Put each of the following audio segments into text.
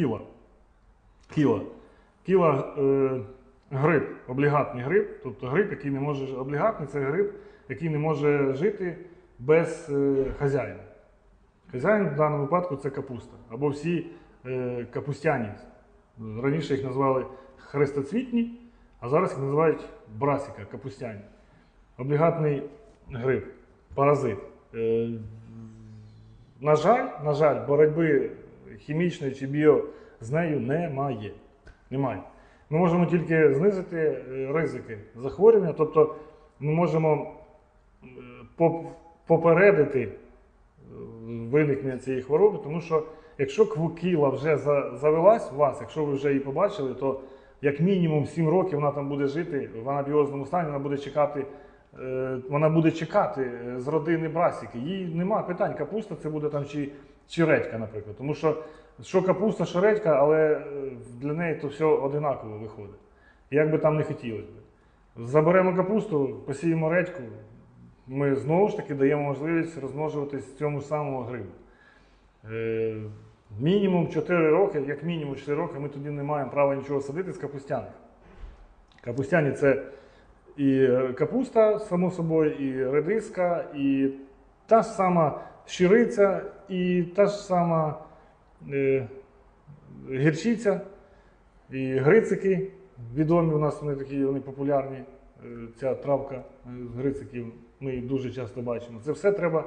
Кіла. Кіла. Кіла е, гриб, облігатний гриб, тобто гриб, який не може облігатний, це гриб, який не може жити без е, хазяїна. Хазяїн в даному випадку це капуста. Або всі е, капустяні. Раніше їх назвали хрестоцвітні, а зараз їх називають брасіка, капустяні. Облігатний гриб, паразит. Е, на жаль, на жаль, боротьби хімічної чи біо з нею немає. Немає. Ми можемо тільки знизити е, ризики захворювання, тобто ми можемо попередити е, виникнення цієї хвороби, тому що якщо квукіла вже завелась у вас, якщо ви вже її побачили, то як мінімум 7 років вона там буде жити в анабіозному стані, вона буде чекати, вона буде чекати е, з родини брасіки. Їй нема питань, капуста це буде там чи, чи редька, наприклад. Тому що що капуста, що редька, але е, для неї то все одинаково виходить. Як би там не хотілося. Заберемо капусту, посіємо редьку, ми знову ж таки даємо можливість розмножуватись цьому самому грибу. Е, мінімум 4 роки, як мінімум 4 роки, ми тоді не маємо права нічого садити з капустяних. Капустяні це і капуста, само собою, і редиска, і та ж сама щириця, і та ж сама е, гірчиця, і грицики. Відомі у нас вони такі вони популярні. е, Ця травка з грициків, ми їх дуже часто бачимо. Це все треба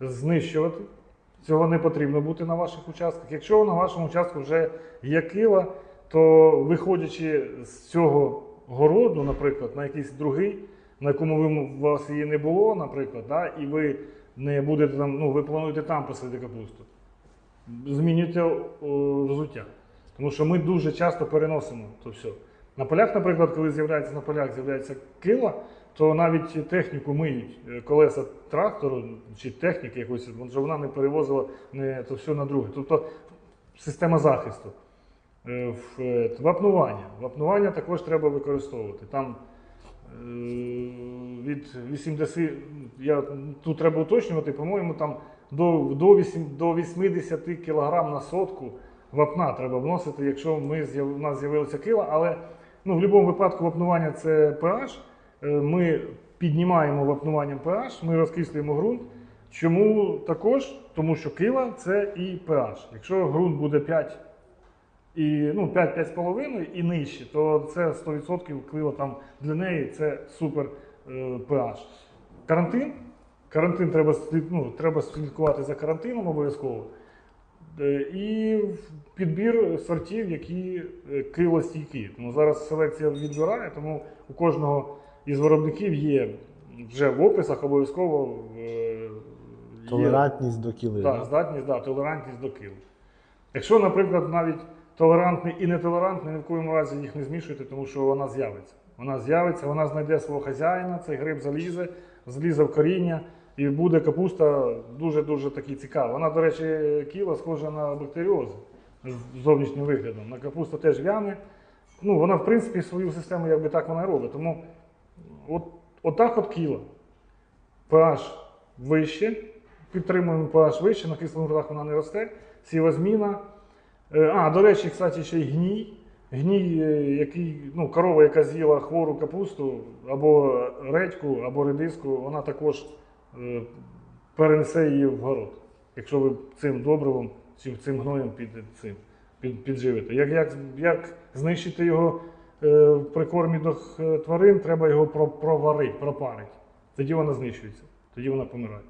знищувати. Цього не потрібно бути на ваших участках. Якщо на вашому участку вже є кила, то виходячи з цього городу, наприклад, на якийсь другий, на якому ви, у вас її не було, наприклад, да, і ви не будете там, ну, ви плануєте там посадити капусту, змінюйте взуття. Тому що ми дуже часто переносимо то все. На полях, наприклад, коли з'являється на полях з'являється кила, то навіть техніку миють е, колеса трактору чи техніки якоїсь, щоб вона не перевозила не то все на друге. Тобто система захисту. Е, е, Вапнування. Вапнування також треба використовувати. Там е, від 80, я, тут треба уточнювати, по-моєму, там до, до, 8, до 80 кг на сотку вапна треба вносити, якщо ми, у нас з'явилася кила, але ну, в будь-якому випадку вапнування це pH. Ми піднімаємо вапнуванням pH, ми розкислюємо ґрунт. Чому також? Тому що кила це і pH. Якщо ґрунт буде 5 і ну, 5-5,5 і нижче, то це 100% кливо там для неї це супер е, pH. Карантин. Карантин треба, ну, треба слідкувати за карантином обов'язково. Е, І підбір сортів, які е, килостійкі. Тому зараз селекція відбирає, тому у кожного із виробників є вже в описах обов'язково е, є- Толерантність до кіли. так, здатність, да, толерантність до кил. Якщо, наприклад, навіть толерантний і нетолерантний, ні в коєму разі їх не змішуйте, тому що вона з'явиться. Вона з'явиться, вона знайде свого хазяїна, цей гриб залізе, злізе в коріння, і буде капуста дуже-дуже таки цікава. Вона, до речі, кіла схожа на бактеріоз з зовнішнім виглядом. На капуста теж в'яне. Ну, вона, в принципі, свою систему якби так вона робить. Тому от, отак от кіла. pH вище, підтримуємо pH вище, на кислому ґрунтах вона не росте, сівозміна. Е, А, до речі, кстати, ще й гній. Гній, е, який, ну, корова, яка з'їла хвору капусту, або редьку, або редиску, вона також е, перенесе її в город, якщо ви цим добривом цим гноєм під, цим, під, підживите. Як, як, як знищити його е, при кормі до тварин, треба його проварити, пропарити. Тоді вона знищується, тоді вона помирає.